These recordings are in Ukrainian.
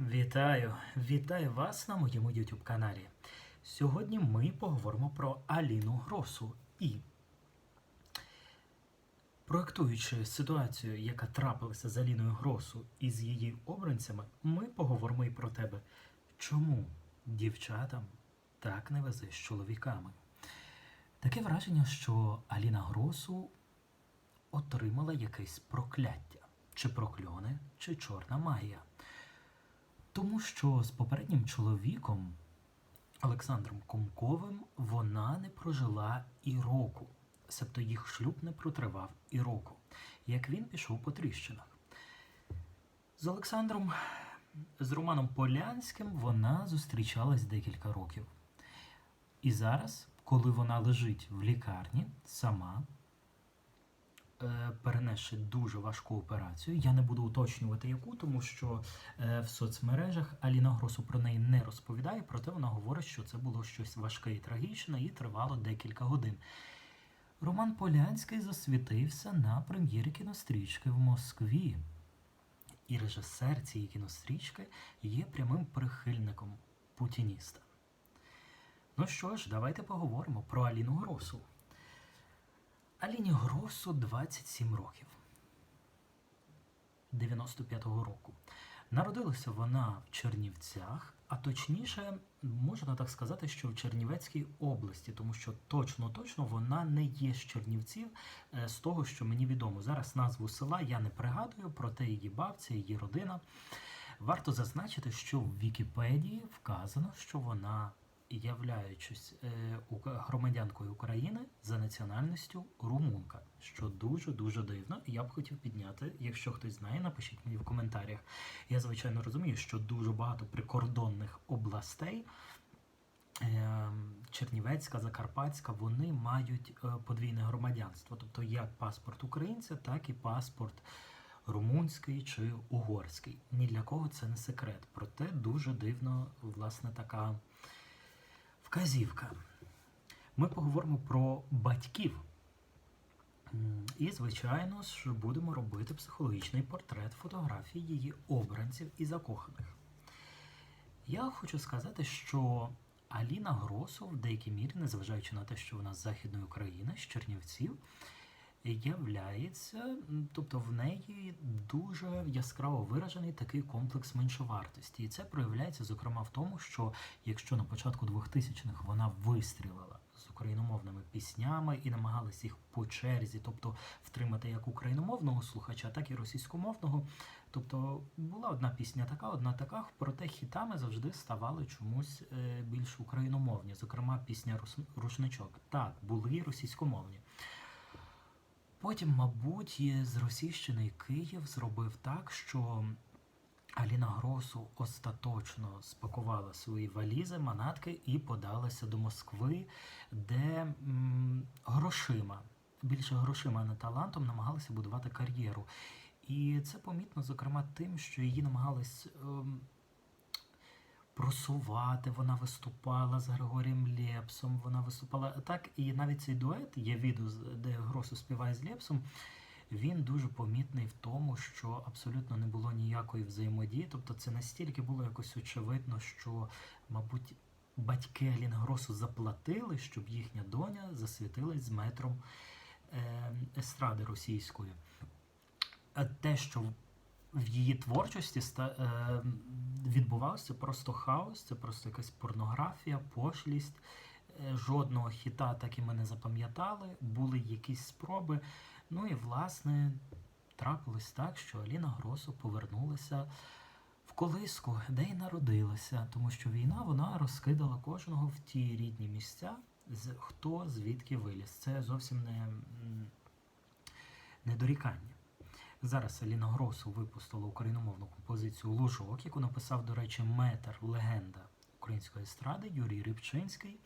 Вітаю! Вітаю вас на моєму YouTube каналі. Сьогодні ми поговоримо про Аліну Гросу і проектуючи ситуацію, яка трапилася з Аліною Гросу і з її обранцями, ми поговоримо і про тебе. Чому дівчатам так не везе з чоловіками? Таке враження, що Аліна Гросу отримала якесь прокляття, чи прокльони, чи чорна магія. Тому що з попереднім чоловіком Олександром Комковим вона не прожила і року, себто їх шлюб не протривав і року, як він пішов по тріщинах. З Олександром, з Романом Полянським вона зустрічалась декілька років. І зараз, коли вона лежить в лікарні сама, перенесши дуже важку операцію. Я не буду уточнювати яку, тому що е, в соцмережах Аліна Гросу про неї не розповідає, проте вона говорить, що це було щось важке і трагічне і тривало декілька годин. Роман Полянський засвітився на прем'єрі кінострічки в Москві. І режисер цієї кінострічки є прямим прихильником путініста. Ну що ж, давайте поговоримо про Аліну Гросу. Аліні Гросу 27 років. 95-го року. Народилася вона в Чернівцях, а точніше, можна так сказати, що в Чернівецькій області, тому що точно-точно вона не є з Чернівців е, з того, що мені відомо. Зараз назву села я не пригадую, проте її бабця, її родина. Варто зазначити, що в Вікіпедії вказано, що вона, являючись е, громадянкою України за національністю румунка, що дуже дуже дивно. Я б хотів підняти. Якщо хтось знає, напишіть мені в коментарях. Я звичайно розумію, що дуже багато прикордонних областей. е, Чернівецька, Закарпатська, вони мають е, подвійне громадянство, тобто як паспорт українця, так і паспорт румунський чи угорський. Ні для кого це не секрет. Проте дуже дивно, власне, така вказівка. Ми поговоримо про батьків. І, звичайно ж, будемо робити психологічний портрет фотографії її обранців і закоханих. Я хочу сказати, що Аліна Гросу в деякій мірі, незважаючи на те, що вона з Західної України, з Чернівців, являється, тобто в неї дуже яскраво виражений такий комплекс меншовартості. І це проявляється, зокрема, в тому, що якщо на початку 2000-х вона вистрілила з україномовними піснями і намагалась їх по черзі, тобто втримати як україномовного слухача, так і російськомовного. Тобто була одна пісня така, одна така, проте хітами завжди ставали чомусь е, більш україномовні, зокрема пісня «Рус- Рушничок. Так, були російськомовні. Потім, мабуть, і з Російщини Київ зробив так, що Аліна Гросу остаточно спакувала свої валізи, манатки і подалася до Москви, де м, грошима, більше грошима, а не талантом, намагалася будувати кар'єру. І це помітно, зокрема, тим, що її намагались ем, просувати. Вона виступала з Григорієм Лепсом, вона виступала так, і навіть цей дует є відео, де Гросу співає з Лепсом. Він дуже помітний в тому, що абсолютно не було ніякої взаємодії. Тобто це настільки було якось очевидно, що, мабуть, батьки Аліни Гросу заплатили, щоб їхня доня засвітилась з метром е, естради російської. Те, що в- її творчості е, відбувався, просто хаос, це просто якась порнографія, пошлість. Е, Жодного хіта так і ми не запам'ятали, були якісь спроби. Ну і власне трапилось так, що Аліна Гросу повернулася в колиску, де й народилася, тому що війна вона розкидала кожного в ті рідні місця, хто звідки виліз. Це зовсім не, не дорікання. Зараз Аліна Гросу випустила україномовну композицію Лужок, яку написав, до речі, метр легенда української естради Юрій Рибчинський.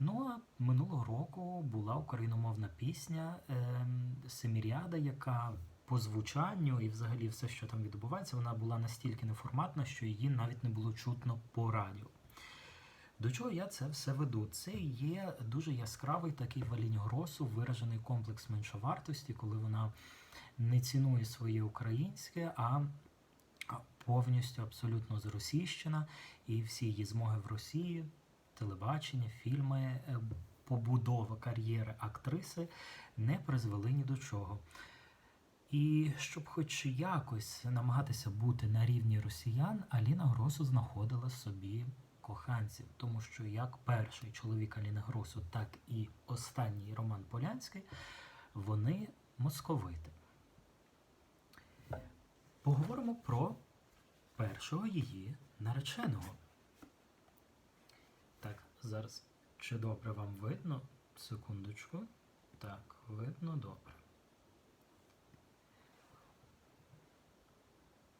Ну а минулого року була україномовна пісня ем, Семіріада, яка по звучанню і взагалі все, що там відбувається, вона була настільки неформатна, що її навіть не було чутно по радіо. До чого я це все веду? Це є дуже яскравий такий в Аліні Гросу виражений комплекс меншовартості, коли вона не цінує своє українське, а а повністю абсолютно зросійщена, і всі її змоги в Росії, телебачення, фільми, е, побудова кар'єри актриси не призвели ні до чого. І щоб хоч якось намагатися бути на рівні росіян, Аліна Гросу знаходила собі коханців, тому що як перший чоловік Аліни Гросу, так і останній Роман Полянський, вони московити. Поговоримо про першого її нареченого. Так, зараз чи добре вам видно? Секундочку. Так, видно добре.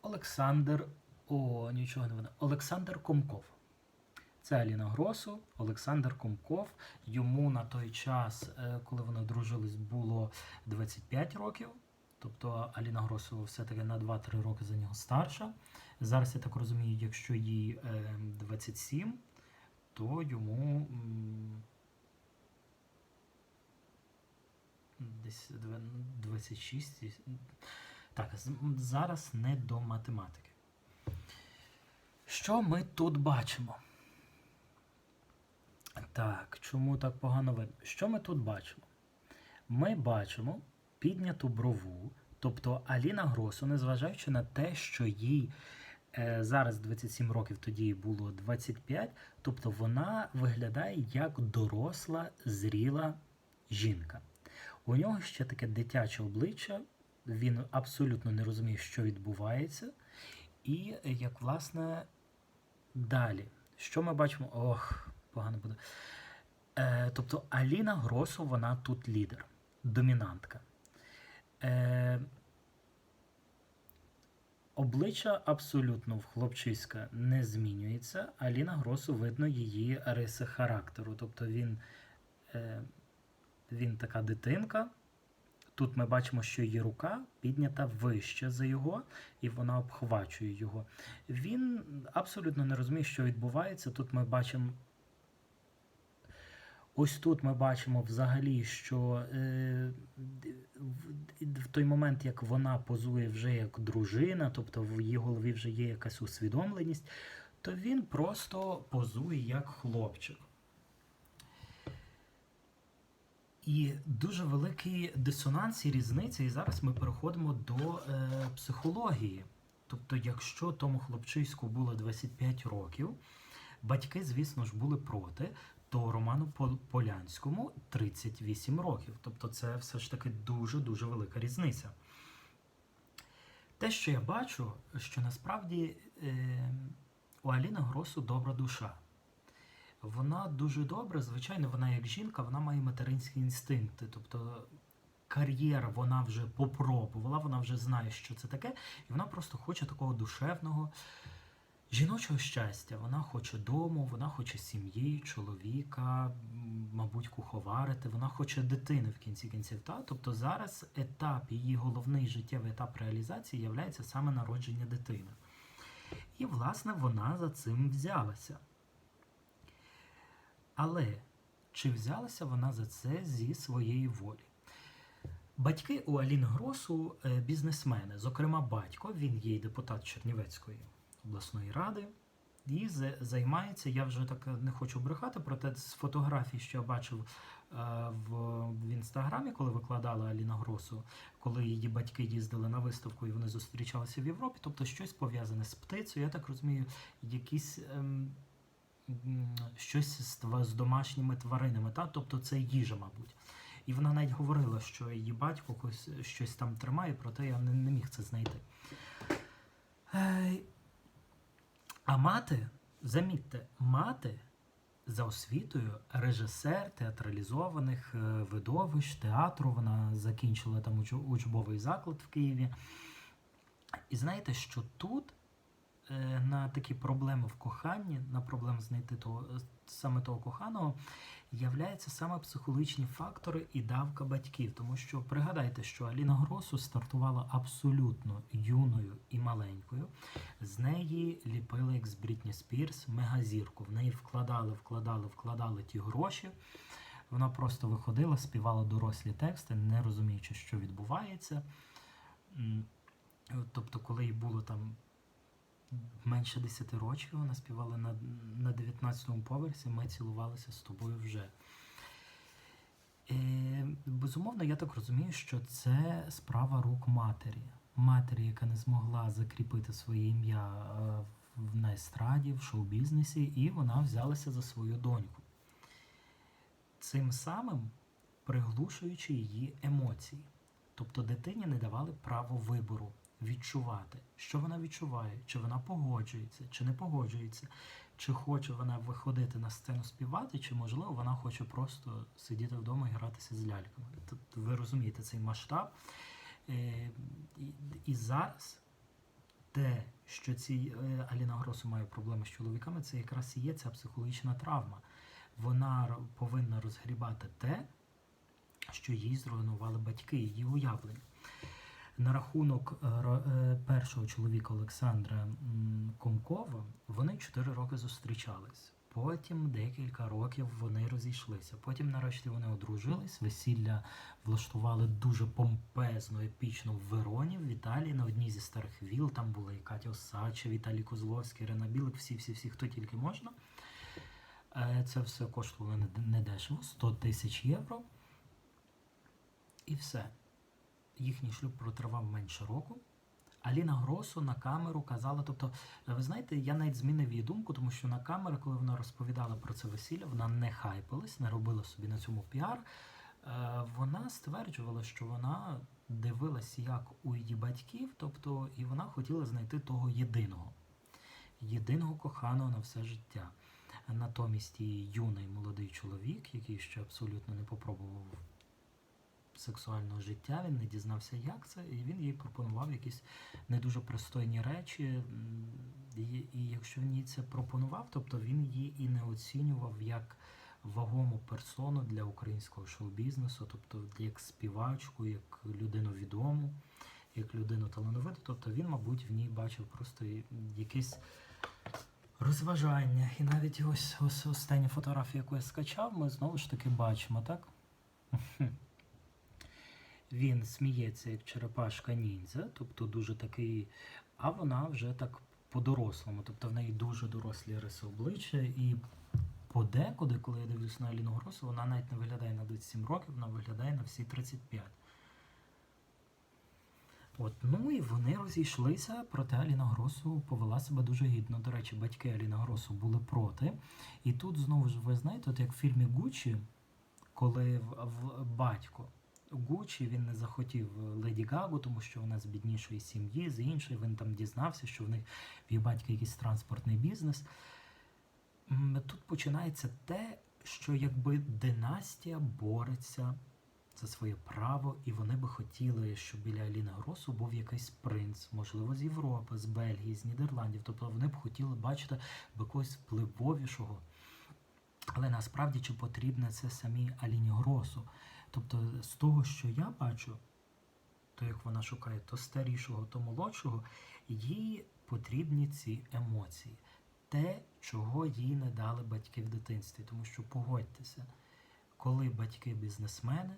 Олександр. О, нічого не видно. Олександр Комков. Це Аліна Гросу, Олександр Комков. Йому на той час, е, коли вони одружились, було 25 років. Тобто Аліна Гросу все-таки на 2-3 роки за нього старша. Зараз я так розумію, якщо їй е, 27, то йому десь 26. Так, зараз не до математики. Що ми тут бачимо? Так, чому так погано видно? Що ми тут бачимо? Ми бачимо підняту брову, тобто Аліна Гросу, незважаючи на те, що їй е, зараз 27 років, тоді було 25, тобто вона виглядає як доросла, зріла жінка. У нього ще таке дитяче обличчя, він абсолютно не розуміє, що відбувається. І як власне далі, що ми бачимо? Ох, погано буде. Е, тобто Аліна Гросу, вона тут лідер, домінантка. Е, обличчя абсолютно в хлопчиська не змінюється. Аліна Гросу видно її риси характеру. Тобто він, е, він така дитинка. Тут ми бачимо, що її рука піднята вище за його, і вона обхвачує його. Він абсолютно не розуміє, що відбувається. Тут ми бачимо. Ось тут ми бачимо взагалі, що е, в, той момент, як вона позує вже як дружина, тобто в її голові вже є якась усвідомленість, то він просто позує як хлопчик. І дуже великий дисонанс і різниця, і зараз ми переходимо до е, психології. Тобто, якщо тому хлопчиську було 25 років, батьки, звісно ж, були проти, то Роману Полянському 38 років. Тобто, це все ж таки дуже-дуже велика різниця. Те, що я бачу, що насправді е, у Аліни Гросу добра душа. Вона дуже добра, звичайно, вона як жінка, вона має материнські інстинкти. Тобто кар'єра вона вже попробувала, вона вже знає, що це таке, і вона просто хоче такого душевного жіночого щастя. Вона хоче дому, вона хоче сім'ї, чоловіка, мабуть, куховарити, вона хоче дитини в кінці кінців. Та? Тобто зараз етап, її головний життєвий етап реалізації є саме народження дитини. І, власне, вона за цим взялася. Але чи взялася вона за це зі своєї волі? Батьки у Аліни Гросу е, бізнесмени, зокрема, батько, він є депутат Чернівецької обласної ради. І займається, я вже так не хочу брехати, проте з фотографій, що я бачив е, в, в інстаграмі, коли викладала Аліна Гросу, коли її батьки їздили на виставку і вони зустрічалися в Європі, тобто щось пов'язане з птицею, я так розумію, якісь ем, щось з, з домашніми тваринами, та? тобто це їжа, мабуть. І вона навіть говорила, що її батько щось там тримає, проте я не, не міг це знайти. А мати, замітьте, мати за освітою режисер театралізованих е, видовищ, театру. Вона закінчила там уч- учбовий заклад в Києві. І знаєте, що тут на такі проблеми в коханні, на проблеми знайти того, е, саме того коханого, являються саме психологічні фактори і давка батьків. Тому що пригадайте, що Аліна Гросу стартувала абсолютно юною і маленькою. З неї ліпили, як з Брітні Спірс, мегазірку. В неї вкладали, вкладали, вкладали ті гроші. Вона просто виходила, співала дорослі тексти, не розуміючи, що відбувається. Тобто, коли їй було там менше 10 років вона співала на, на 19-му поверсі, ми цілувалися з тобою вже. Е, безумовно, я так розумію, що це справа рук матері. Матері, яка не змогла закріпити своє ім'я е, в- на естраді, в шоу-бізнесі, і вона взялася за свою доньку. Цим самим приглушуючи її емоції. Тобто дитині не давали право вибору відчувати, що вона відчуває, чи вона погоджується, чи не погоджується, чи хоче вона виходити на сцену співати, чи можливо вона хоче просто сидіти вдома і гратися з ляльками. Тобто ви розумієте цей масштаб. Е, І, зараз те, що ці е, Аліна Гросу має проблеми з чоловіками, це якраз і є ця психологічна травма. Вона повинна розгрібати те, що їй зруйнували батьки, її уявлення. На рахунок е, е, першого чоловіка Олександра Комкова вони 4 роки зустрічались. Потім декілька років вони розійшлися. Потім, нарешті, вони одружились. Весілля влаштували дуже помпезно, епічно в Вероні, в Італії, на одній зі старих віл. Там були і Катя Осадча, Віталій Козловський, Ірина Білик, всі-всі-всі, хто тільки можна. Е, Це все коштувало недешево, 100 тисяч євро. І все. Їхній шлюб протривав менше року. Аліна Гросу на камеру казала, тобто, е, ви знаєте, я навіть змінив її думку, тому що на камеру, коли вона розповідала про це весілля, вона не хайпилась, не робила собі на цьому піар. Е, Вона стверджувала, що вона дивилась, як у її батьків, тобто, і вона хотіла знайти того єдиного, єдиного коханого на все життя. Натомість її юний молодий чоловік, який ще абсолютно не попробував сексуального життя, він не дізнався, як це, і він їй пропонував якісь не дуже пристойні речі. І, якщо він їй це пропонував, тобто він її і не оцінював як вагому персону для українського шоу-бізнесу, тобто як співачку, як людину відому, як людину талановиту. Тобто він, мабуть, в ній бачив просто якесь розважання. І навіть ось, ось остання фотографія, яку я скачав, ми знову ж таки бачимо, так? Він сміється як черепашка ніндзя, тобто дуже такий, а вона вже так по-дорослому, тобто в неї дуже дорослі риси обличчя, і подекуди, коли я дивлюсь на Аліну Гросу, вона навіть не виглядає на 27 років, вона виглядає на всі 35. От, ну і вони розійшлися, проте Аліна Гросу повела себе дуже гідно. До речі, батьки Аліна Гросу були проти. І тут знову ж ви знаєте, от як в фільмі Гуччі, коли в, в батько Гуччі він не захотів Леді Гагу, тому що вона з біднішої сім'ї, з іншої він там дізнався, що в них в її батька якийсь транспортний бізнес. Тут починається те, що якби династія бореться за своє право, і вони би хотіли, щоб біля Аліни Гросу був якийсь принц, можливо, з Європи, з Бельгії, з Нідерландів. Тобто вони б хотіли бачити би когось впливовішого. Але насправді чи потрібне це самій Аліні Гросу? Тобто, з того, що я бачу, то як вона шукає то старішого, то молодшого, їй потрібні ці емоції. Те, чого їй не дали батьки в дитинстві. Тому що погодьтеся, коли батьки бізнесмени,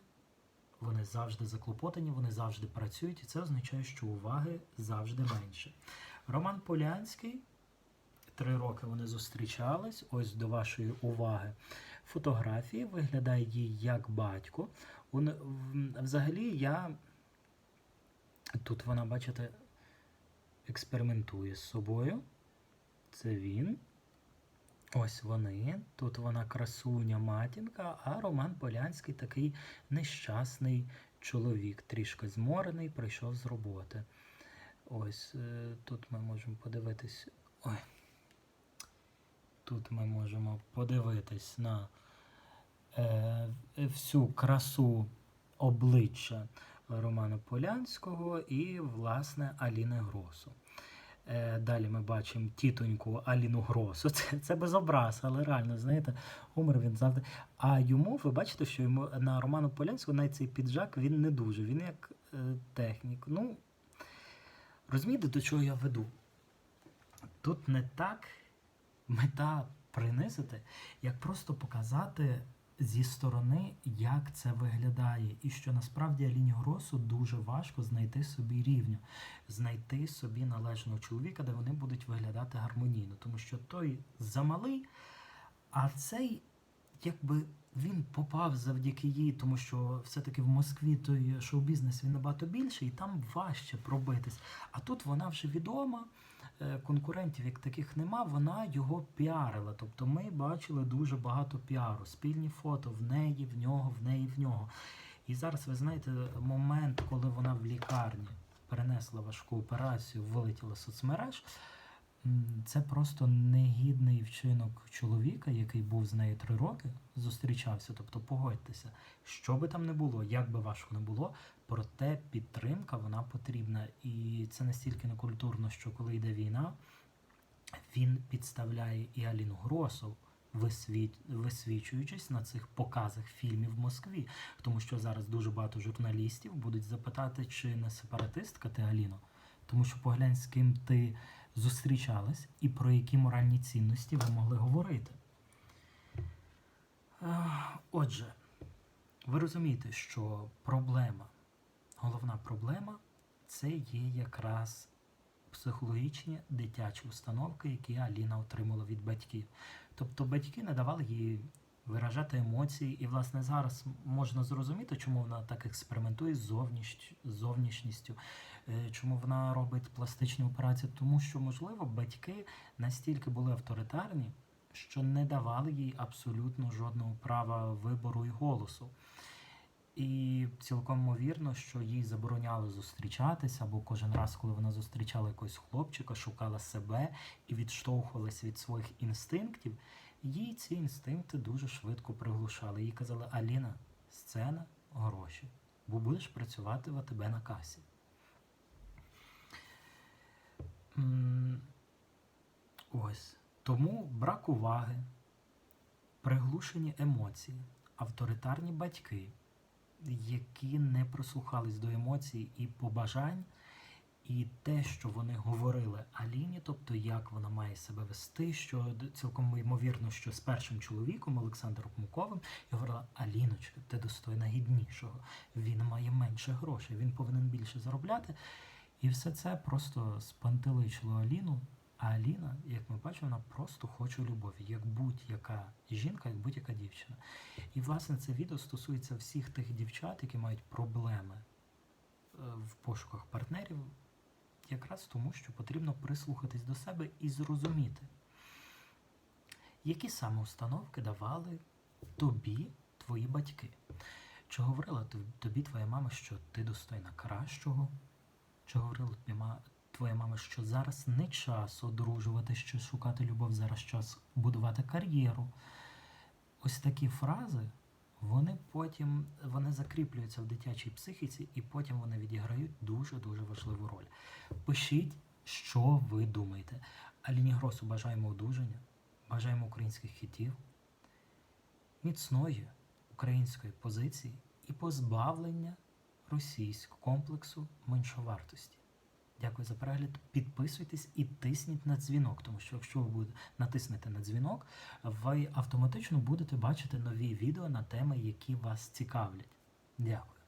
вони завжди заклопотані, вони завжди працюють, і це означає, що уваги завжди менше. Роман Полянський. Три роки вони зустрічались. Ось до вашої уваги. Фотографії виглядає їй як батько. Взагалі, я тут вона, бачите, експериментує з собою. Це він. Ось вони. Тут вона красуня матінка, а Роман Полянський такий нещасний чоловік, трішки зморений, прийшов з роботи. Ось е, тут ми можемо подивитись. Ой. Тут ми можемо подивитись на е, всю красу обличчя Романа Полянського і, власне, Аліни Гросу. Е, далі ми бачимо тітоньку Аліну Гросу. Це, це без але реально, знаєте, гумор він завжди. А йому, ви бачите, що йому на Роману Полянського навіть цей піджак він не дуже. Він як е, технік. Ну, розумієте, до чого я веду? Тут не так мета принизити, як просто показати, зі сторони, як це виглядає, і що насправді Аліні Гросу дуже важко знайти собі рівню, знайти собі належного чоловіка, де вони будуть виглядати гармонійно, тому що той замалий, а цей, якби він попав завдяки їй, тому що все-таки в Москві той шоу-бізнес він набагато більший, і там важче пробитись. А тут вона вже відома. Е, Конкурентів як таких нема, вона його піарила. Тобто ми бачили дуже багато піару, спільні фото в неї, в нього, в неї, в нього. І зараз ви знаєте момент, коли вона в лікарні перенесла важку операцію, вилетіла соцмереж. Це просто негідний вчинок чоловіка, який був з нею три роки, зустрічався. Тобто, погодьтеся, що би там не було, як би важко не було, проте підтримка вона потрібна. І це настільки некультурно, що коли йде війна, він підставляє і Аліну Гросов, висвічуючись на цих показах фільмів в Москві. Тому що зараз дуже багато журналістів будуть запитати, чи не сепаратистка ти Аліно. Тому що поглянь, з ким ти зустрічалась і про які моральні цінності ви могли говорити. Отже, ви розумієте, що проблема, головна проблема це є якраз психологічні дитячі установки, які Аліна отримала від батьків. Тобто батьки не давали їй виражати емоції, і, власне, зараз можна зрозуміти, чому вона так експериментує з зовніш... зовнішністю, е, чому вона робить пластичні операції, тому що, можливо, батьки настільки були авторитарні, що не давали їй абсолютно жодного права вибору і голосу. І цілком ймовірно, що їй забороняли зустрічатися, або кожен раз, коли вона зустрічала якогось хлопчика, шукала себе і відштовхувалась від своїх інстинктів, їй ці інстинкти дуже швидко приглушали. Їй казали: Аліна, сцена, гроші, бо будеш працювати в АТБ на касі. Ось. Тому брак уваги, приглушені емоції, авторитарні батьки, які не прислухались до емоцій і побажань, і те, що вони говорили Аліні, тобто як вона має себе вести, що цілком ймовірно, що з першим чоловіком Олександром Муковим я говорила: Аліночка, ти достойна гіднішого. Він має менше грошей, він повинен більше заробляти. І все це просто спантеличило Аліну. А Аліна, як ми бачимо, вона просто хоче любові, як будь-яка жінка, як будь-яка дівчина. І власне це відео стосується всіх тих дівчат, які мають проблеми е, в пошуках партнерів, якраз тому, що потрібно прислухатись до себе і зрозуміти, які саме установки давали тобі твої батьки. Чи говорила тобі твоя мама, що ти достойна кращого? Чи говорила твоя мама, що зараз не час одружувати, що шукати любов, зараз час будувати кар'єру? Ось такі фрази, вони потім вони закріплюються в дитячій психіці, і потім вони відіграють дуже-дуже важливу роль. Пишіть, що ви думаєте. Аліні Гросу бажаємо одужання, бажаємо українських хітів, міцної української позиції і позбавлення російського комплексу меншовартості. Дякую за перегляд. Підписуйтесь і тисніть на дзвінок, тому що якщо ви будете натиснете на дзвінок, ви автоматично будете бачити нові відео на теми, які вас цікавлять. Дякую.